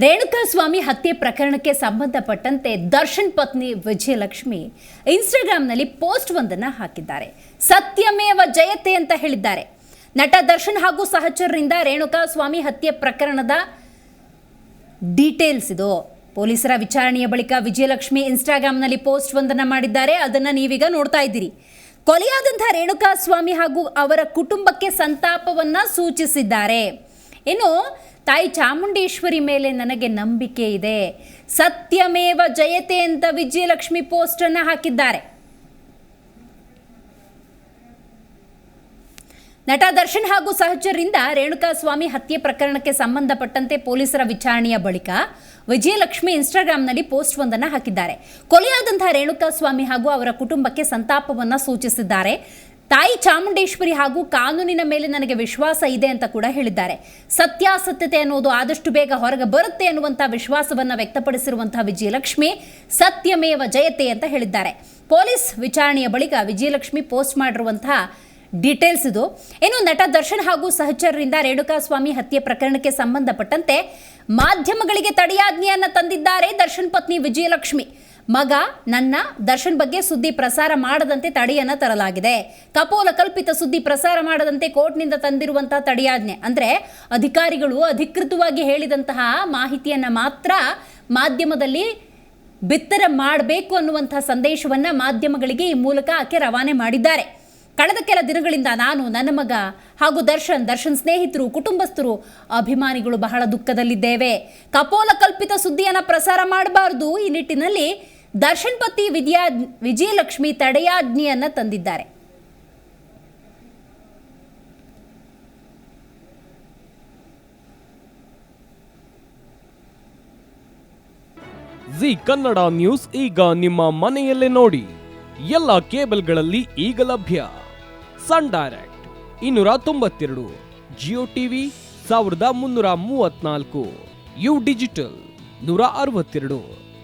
ರೇಣುಕಾಸ್ವಾಮಿ ಹತ್ಯೆ ಪ್ರಕರಣಕ್ಕೆ ಸಂಬಂಧಪಟ್ಟಂತೆ ದರ್ಶನ್ ಪತ್ನಿ ವಿಜಯಲಕ್ಷ್ಮಿ ಇನ್ಸ್ಟಾಗ್ರಾಮ್ನಲ್ಲಿ ಪೋಸ್ಟ್ ಒಂದನ್ನು ಹಾಕಿದ್ದಾರೆ. ಸತ್ಯಮೇವ ಜಯತೆ ಅಂತ ಹೇಳಿದ್ದಾರೆ. ನಟ ದರ್ಶನ್ ಹಾಗೂ ಸಹಚರರಿಂದ ರೇಣುಕಾಸ್ವಾಮಿ ಹತ್ಯೆ ಪ್ರಕರಣದ ಡೀಟೇಲ್ಸ್ ಇದು. ಪೊಲೀಸರ ವಿಚಾರಣೆಯ ಬಳಿಕ ವಿಜಯಲಕ್ಷ್ಮಿ ಇನ್ಸ್ಟಾಗ್ರಾಮ್ನಲ್ಲಿ ಪೋಸ್ಟ್ ಒಂದನ್ನು ಮಾಡಿದ್ದಾರೆ. ಅದನ್ನು ನೀವೀಗ ನೋಡ್ತಾ ಇದ್ದೀರಿ. ಕೊಲೆಯಾದಂಥ ರೇಣುಕಾಸ್ವಾಮಿ ಹಾಗೂ ಅವರ ಕುಟುಂಬಕ್ಕೆ ಸಂತಾಪವನ್ನ ಸೂಚಿಸಿದ್ದಾರೆ. ಇನ್ನು ತಾಯಿ ಚಾಮುಂಡೇಶ್ವರಿ ಮೇಲೆ ನನಗೆ ನಂಬಿಕೆ ಇದೆ. ಸತ್ಯಮೇವ ಜಯತೆ ಅಂತ ವಿಜಯಲಕ್ಷ್ಮಿ ಪೋಸ್ಟ್ ಅನ್ನ ಹಾಕಿದ್ದಾರೆ. ನಟ ದರ್ಶನ್ ಹಾಗೂ ಸಹಚರರಿಂದ ರೇಣುಕಾಸ್ವಾಮಿ ಹತ್ಯೆ ಪ್ರಕರಣಕ್ಕೆ ಸಂಬಂಧಪಟ್ಟಂತೆ ಪೊಲೀಸರ ವಿಚಾರಣೆಯ ಬಳಿಕ ವಿಜಯಲಕ್ಷ್ಮಿ ಇನ್ಸ್ಟಾಗ್ರಾಂನಲ್ಲಿ ಪೋಸ್ಟ್ ಒಂದನ್ನು ಹಾಕಿದ್ದಾರೆ. ಕೊಲೆಯಾದಂತಹ ರೇಣುಕಾಸ್ವಾಮಿ ಹಾಗೂ ಅವರ ಕುಟುಂಬಕ್ಕೆ ಸಂತಾಪವನ್ನು ಸೂಚಿಸಿದ್ದಾರೆ. ತಾಯಿ ಚಾಮುಂಡೇಶ್ವರಿ ಹಾಗೂ ಕಾನೂನಿನ ಮೇಲೆ ನನಗೆ ವಿಶ್ವಾಸ ಇದೆ ಅಂತ ಕೂಡ ಹೇಳಿದ್ದಾರೆ. ಸತ್ಯಾಸತ್ಯತೆ ಅನ್ನೋದು ಆದಷ್ಟು ಬೇಗ ಹೊರಗೆ ಬರುತ್ತೆ ಅನ್ನುವಂಥ ವಿಶ್ವಾಸವನ್ನ ವ್ಯಕ್ತಪಡಿಸಿರುವಂತಹ ವಿಜಯಲಕ್ಷ್ಮಿ ಸತ್ಯಮೇವ ಜಯತೆ ಅಂತ ಹೇಳಿದ್ದಾರೆ. ಪೊಲೀಸ್ ವಿಚಾರಣೆಯ ಬಳಿಕ ವಿಜಯಲಕ್ಷ್ಮಿ ಪೋಸ್ಟ್ ಮಾಡಿರುವಂತಹ ಡೀಟೇಲ್ಸ್ ಇದು. ಇನ್ನು ನಟ ದರ್ಶನ್ ಹಾಗೂ ಸಹಚರರಿಂದ ರೇಣುಕಾಸ್ವಾಮಿ ಹತ್ಯೆ ಪ್ರಕರಣಕ್ಕೆ ಸಂಬಂಧಪಟ್ಟಂತೆ ಮಾಧ್ಯಮಗಳಿಗೆ ತಡೆಯಾಜ್ಞೆಯನ್ನು ತಂದಿದ್ದಾರೆ ದರ್ಶನ್ ಪತ್ನಿ ವಿಜಯಲಕ್ಷ್ಮಿ. ಮಗ ನನ್ನ ದರ್ಶನ್ ಬಗ್ಗೆ ಸುದ್ದಿ ಪ್ರಸಾರ ಮಾಡದಂತೆ ತಡೆಯನ್ನು ತರಲಾಗಿದೆ. ಕಪೋಲ ಕಲ್ಪಿತ ಸುದ್ದಿ ಪ್ರಸಾರ ಮಾಡದಂತೆ ಕೋರ್ಟ್ನಿಂದ ತಂದಿರುವಂತಹ ತಡೆಯಾಜ್ಞೆ. ಅಂದ್ರೆ ಅಧಿಕಾರಿಗಳು ಅಧಿಕೃತವಾಗಿ ಹೇಳಿದಂತಹ ಮಾಹಿತಿಯನ್ನ ಮಾತ್ರ ಮಾಧ್ಯಮದಲ್ಲಿ ಬಿತ್ತರ ಮಾಡಬೇಕು ಅನ್ನುವಂತಹ ಸಂದೇಶವನ್ನ ಮಾಧ್ಯಮಗಳಿಗೆ ಈ ಮೂಲಕ ಆಕೆ ರವಾನೆ ಮಾಡಿದ್ದಾರೆ. ಕಳೆದ ಕೆಲ ದಿನಗಳಿಂದ ನಾನು, ನನ್ನ ಮಗ ಹಾಗೂ ದರ್ಶನ್ ದರ್ಶನ್ ಸ್ನೇಹಿತರು, ಕುಟುಂಬಸ್ಥರು ಅಭಿಮಾನಿಗಳು ಬಹಳ ದುಃಖದಲ್ಲಿದ್ದೇವೆ. ಕಪೋಲ ಕಲ್ಪಿತ ಸುದ್ದಿಯನ್ನು ಪ್ರಸಾರ ಮಾಡಬಾರದು ಈ ನಿಟ್ಟಿನಲ್ಲಿ ದರ್ಶನ್ ಪತಿ ವಿದ್ಯಾ ವಿಜಯಲಕ್ಷ್ಮಿ ತಡೆಯಾಜ್ಞೆಯನ್ನು ತಂದಿದ್ದಾರೆ. ಜಿ ಕನ್ನಡ ನ್ಯೂಸ್ ಈಗ ನಿಮ್ಮ ಮನೆಯಲ್ಲೇ ನೋಡಿ. ಎಲ್ಲ ಕೇಬಲ್ಗಳಲ್ಲಿ ಈಗ ಲಭ್ಯ. ಸನ್ ಡೈರೆಕ್ಟ್ ಇನ್ನೂರ ತೊಂಬತ್ತೆರಡು, ಜಿಯೋ ಟಿವಿ ಸಾವಿರದ ಮುನ್ನೂರ ಮೂವತ್ನಾಲ್ಕು ಯು ಡಿಜಿಟಲ್ ನೂರ ಅರವತ್ತೆರಡು.